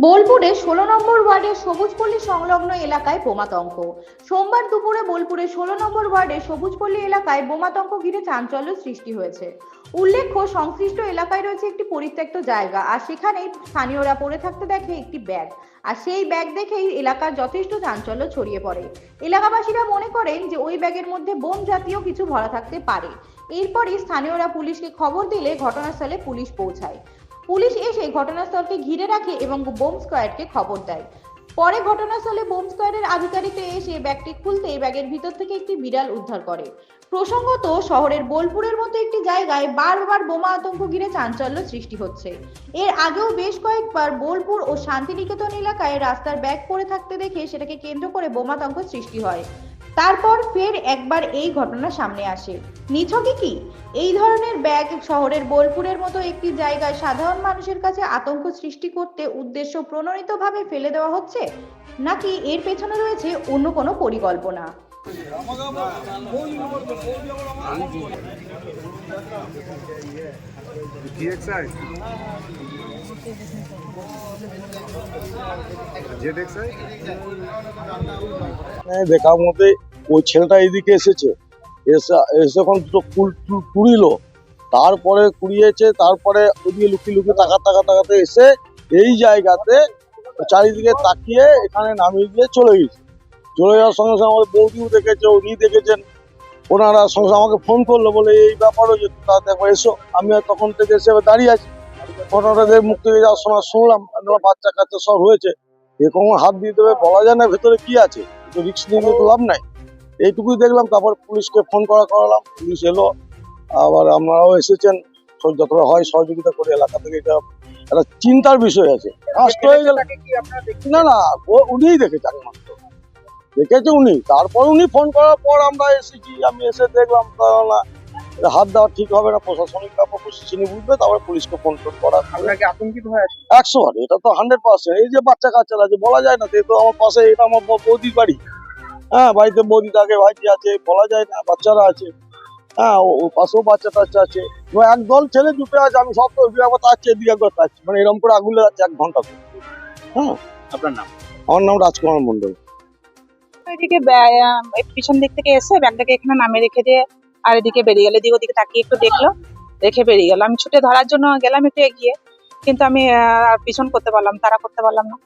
বোলপুরে ষোলো নম্বর ওয়ার্ডের সবুজপল্লী সংলগ্ন এলাকায় বোমাতঙ্ক। সোমবার দুপুরে বোলপুরে ষোলো নম্বর ওয়ার্ডের সবুজপল্লী এলাকায় বোমাতঙ্ক ঘিরে চাঞ্চল্য সৃষ্টি হয়েছে। উল্লেখ্য, সংশ্লিষ্ট এলাকায় রয়েছে একটি পরিত্যক্ত জায়গা, আর সেখানেই স্থানীয়রা পড়ে থাকতে দেখে একটি ব্যাগ। আর সেই ব্যাগ দেখেই এলাকার যথেষ্ট চাঞ্চল্য ছড়িয়ে পড়ে। এলাকাবাসীরা মনে করেন যে ওই ব্যাগের মধ্যে বোম জাতীয় কিছু ভরা থাকতে পারে। এরপরই স্থানীয়রা পুলিশকে খবর দিলে ঘটনাস্থলে পুলিশ পৌঁছায়। পুলিশ এসে ঘটনাস্থলকে ঘিরে রাখে এবং বোম স্কোয়াডকে খবর দেয়। পরে ঘটনাস্থলে বোম স্কোয়াডের আধিকারিকরা এসে ব্যাগটি খুলতে ব্যাগের ভিতর থেকে একটি বিড়াল উদ্ধার করে। প্রসঙ্গত, শহরের বোলপুরের মতো একটি জায়গায় বারবার বোমা আতঙ্ক ঘিরে চাঞ্চল্য সৃষ্টি হচ্ছে। এর আগেও বেশ কয়েকবার বোলপুর ও শান্তিনিকেতন এলাকায় রাস্তার ব্যাগ পড়ে থাকতে দেখে সেটাকে কেন্দ্র করে বোমাতঙ্ক সৃষ্টি হয়। তারপর ফের একবার এই ঘটনা সামনে আসে। নিছকে কি? এই ধরনের ব্যাগ শহরের বোলপুরের মতো একটি জায়গায় সাধারণ মানুষের কাছে আতঙ্ক সৃষ্টি করতে উদ্দেশ্য প্রণোদিতভাবে ফেলে দেওয়া হচ্ছে? নাকি এর পেছনে রয়েছে অন্য কোনো পরিকল্পনা? দেখার মধ্যে ওই ছেলেটা এদিকে এসেছে। এসে এসে যখন দুটো টুল কুড়িল তারপরে কুড়িয়েছে, তারপরে ওদিকে লুকিয়ে লুকিয়ে তাকা তাকা তাকাতে এসে এই জায়গাতে চারিদিকে তাকিয়ে এখানে নামিয়ে দিয়ে চলে গেছে। চলে যাওয়ার সঙ্গে সঙ্গে আমাদের বৌদিও দেখেছে উনি দেখেছেন। ওনারা সঙ্গে সঙ্গে আমাকে ফোন করল বলে এই ব্যাপারও হয়েছে তা দেখো এসো আমি আর তখন থেকে এসে দাঁড়িয়ে আছি। ঘটনাটা দেখে মুখ থেকে যাওয়ার সময় শুনলাম বাচ্চা কাচ্চা সব হয়েছে। এরকম হাত দিয়ে দেবে বলা যায় না ভেতরে কি আছে? তো রিক্স নিয়ে তো লাভ নাই। এইটুকুই দেখলাম তারপর পুলিশকে ফোন করা করালাম পুলিশ এলো। আবার আপনারাও এসেছেন যতটা হয় সহযোগিতা করে এলাকা থেকে এটা একটা চিন্তার বিষয় আছে। নষ্ট হয়ে গেল। না না উনিই দেখেছে একমাত্র দেখেছে উনি। তারপর উনি ফোন করার পর আমরা এসেছি আমি এসে দেখলাম না হাত দেওয়া ঠিক হবে না প্রশাসনিক ব্যাপার প্রশাসনিক বুঝবে তারপরে পুলিশকে ফোন টোন করা। আপনাকে আতঙ্কিত হয়ে আছে একশো বার এটা তো হান্ড্রেড পার্সেন্ট এই যে বাচ্চা কাচ্চারা আছে বলা যায় না তো তো আমার পাশে এটা আমার বৌদির বাড়ি। হ্যাঁ বাড়িতে বৌদি থাকে ভাইটি আছে বলা যায় না বাচ্চারা আছে। হ্যাঁ ও- পাশেও বাচ্চা টাচ্চা আছে। একদল ছেলে জুটে আছে আমি সব তো একবার তাচ্ছি এদিকে একবার তাচ্ছি মানে এরকম করে আগুলে যাচ্ছে এক ঘণ্টা হ্যাঁ। আপনার নাম? আমার নাম রাজকুমার মন্ডল ব্যা- পিছন দিক থেকে এসে ব্যাগটাকে এখানে নামে রেখে দিয়ে আর এদিকে বেরিয়ে গেল এদিকে ওদিকে তাকিয়ে একটু দেখল রেখে বেরিয়ে গেল। আমি ছুটে ধরার জন্য গেলাম একটু এগিয়ে কিন্তু আমি পিছন করতে পারলাম তারা করতে পারলাম না।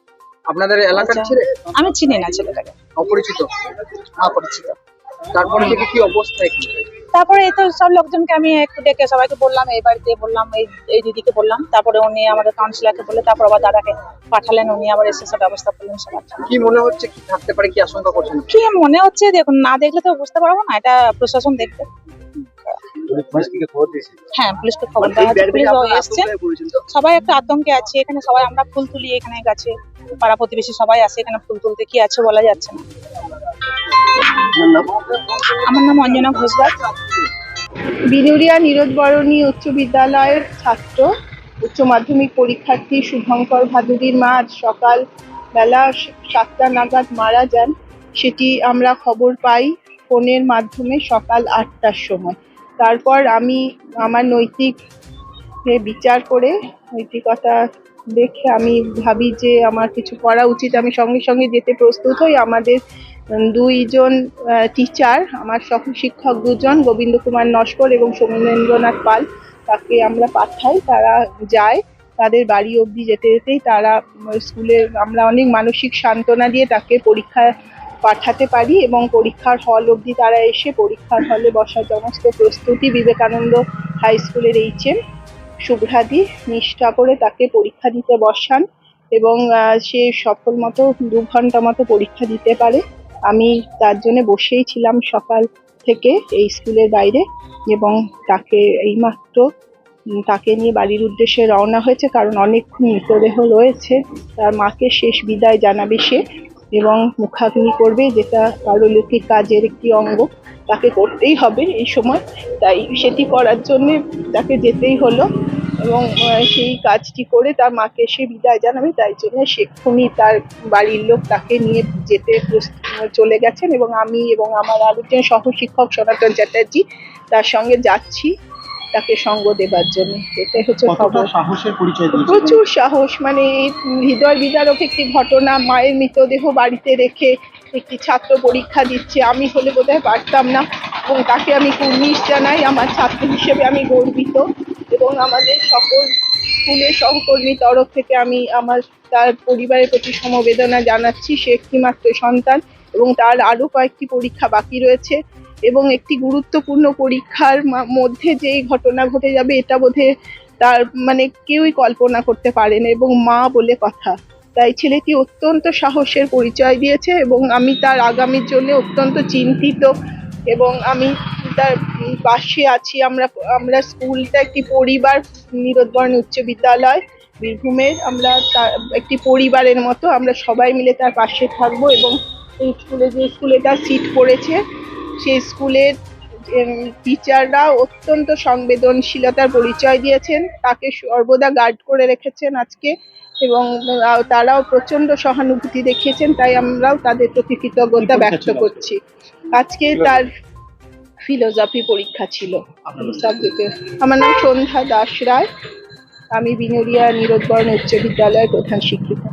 আপনাদের এলাকার আচ্ছা। ছেলে? আমি চিনি না ছেলেটাকে। অপরিচিত? অপরিচিত। তারপরে থেকে কি অবস্থা? তারপরে এই তো সব লোকজনকে আমি একটু ডেকে সবাইকে বললাম এই বাড়িতে বললাম এই এই দিদিকে বললাম। তারপরে উনি আমাদের কাউন্সিলরকে বলে তারপর আবার দাদাকে পাঠালেন উনি আবার এসে সব ব্যবস্থা করলেন সবার কি মনে হচ্ছে কি থাকতে পারে কি আশঙ্কা করছেন? কি মনে হচ্ছে দেখুন না দেখলে তো বুঝতে পারব না এটা প্রশাসন দেখবে। পুলিশকে খবর দিয়েছে? হ্যাঁ পুলিশকে খবর দেওয়া হয়েছে পুলিশ এসছেন সবাই একটা আতঙ্কে আছে এখানে সবাই আমরা ফুল তুলি এখানে গাছে পাড়া প্রতিবেশী সবাই আসে এখানে ফুল তুলতে কি আছে বলা যাচ্ছে না। আমার নাম অঞ্জনা ঘোষবাগ বিনুরিয়া নীরদবরণী উচ্চ বিদ্যালয়ের ছাত্র, উচ্চ মাধ্যমিক পরীক্ষার্থী শুভঙ্কর ভাদুরীর মা আজ সকাল বেলা সাতটা নাগাদ মারা যান। সেটি আমরা খবর পাই ফোনের মাধ্যমে সকাল আটটার সময়। তারপর আমি আমার নৈতিক বিচার করে নৈতিকতা দেখে আমি ভাবি যে আমার কিছু করা উচিত। আমি সঙ্গে সঙ্গে যেতে প্রস্তুত হই। আমাদের দুইজন টিচার আমার সহ, শিক্ষক দুজন গোবিন্দ কুমার নস্কর এবং সৌমেন্দ্রনাথ পাল, তাকে আমরা পাঠাই। তারা যায়, তাদের বাড়ি অবধি যেতে যেতেই তারা স্কুলে আমরা অনেক মানসিক সান্ত্বনা দিয়ে তাকে পরীক্ষায় পাঠাতে পারি এবং পরীক্ষার হল অবধি তারা এসে পরীক্ষার হলে বসার সমস্ত প্রস্তুতি বিবেকানন্দ হাই স্কুলের এইচএম। শুভ্রাদি নিষ্ঠা করে তাকে পরীক্ষা দিতে বসান এবং সে সফল মতো দু ঘণ্টা মতো পরীক্ষা দিতে পারে। আমি তার জন্য বসেই ছিলাম সকাল থেকে এই স্কুলের বাইরে এবং তাকে এইমাত্র তাকে নিয়ে বাড়ির উদ্দেশ্যে রওনা হয়েছে কারণ অনেকক্ষণ মৃতদেহ রয়েছে। তার মাকে শেষ বিদায় জানাবে সে। এবং মুখাগ্নি করবে, যেটা পারলৌকিক কাজের একটি অঙ্গ। তাকে করতেই হবে এই সময়। তাই সেটি করার জন্য তাকে যেতেই হলো এবং সেই কাজটি করে তার মাকে সে বিদায় জানাবে। তাই জন্য সেক্ষুনি তার বাড়ির লোক তাকে নিয়ে যেতে চলে গেছেন এবং আমি এবং আমার আরেকজন সহ শিক্ষক সনাতন চ্যাটার্জি তার সঙ্গে যাচ্ছি। তাকে সঙ্গ দেবার জন্য। এটাই হচ্ছে খবর। সাহসের পরিচয় প্রচুর সাহস মানে হৃদয় বিদারক একটি ঘটনা মায়ের মৃতদেহ বাড়িতে রেখে একটি ছাত্র পরীক্ষা দিচ্ছে। আমি হলে বোধহয় পারতাম না এবং তাকে আমি কুর্নিশ জানাই আমার ছাত্র হিসেবে আমি গর্বিত এবং আমাদের সকল স্কুলের সহকর্মীর তরফ থেকে আমি আমার তার পরিবারের প্রতি সমবেদনা জানাচ্ছি। সে একটিমাত্র সন্তান এবং তার আরও কয়েকটি পরীক্ষা বাকি রয়েছে। এবং একটি গুরুত্বপূর্ণ পরীক্ষার মধ্যে যে ঘটনা ঘটে যাবে এটা বোধহয় তার মানে কেউই কল্পনা করতে পারে না এবং মা বলে কথা। তাই ছেলেটি অত্যন্ত সাহসের পরিচয় দিয়েছে এবং আমি তার আগামীর জন্য অত্যন্ত চিন্তিত এবং আমি তার পাশে আছি। আমরা আমরা স্কুলটা একটি পরিবার নিরোধবর্ণ উচ্চ বিদ্যালয়, বীরভূমের। আমরা তার, একটি পরিবারের মতো। আমরা সবাই মিলে তার পাশে থাকব এবং এই স্কুলে যে স্কুলে তার সিট পড়েছে সেই স্কুলের টিচাররা অত্যন্ত সংবেদনশীলতার পরিচয় দিয়েছেন। তাকে সর্বদা গার্ড করে রেখেছেন আজকে এবং তারাও প্রচণ্ড সহানুভূতি দেখিয়েছেন তাই আমরাও তাদের প্রতি কৃতজ্ঞতা ব্যক্ত করছি। আজকে তার ফিলোজফি পরীক্ষা ছিল। আমার নাম সন্ধ্যা দাস রায়। আমি বিনোরিয়া নিরোধবর্ণ উচ্চ বিদ্যালয়ের প্রধান শিক্ষিকা।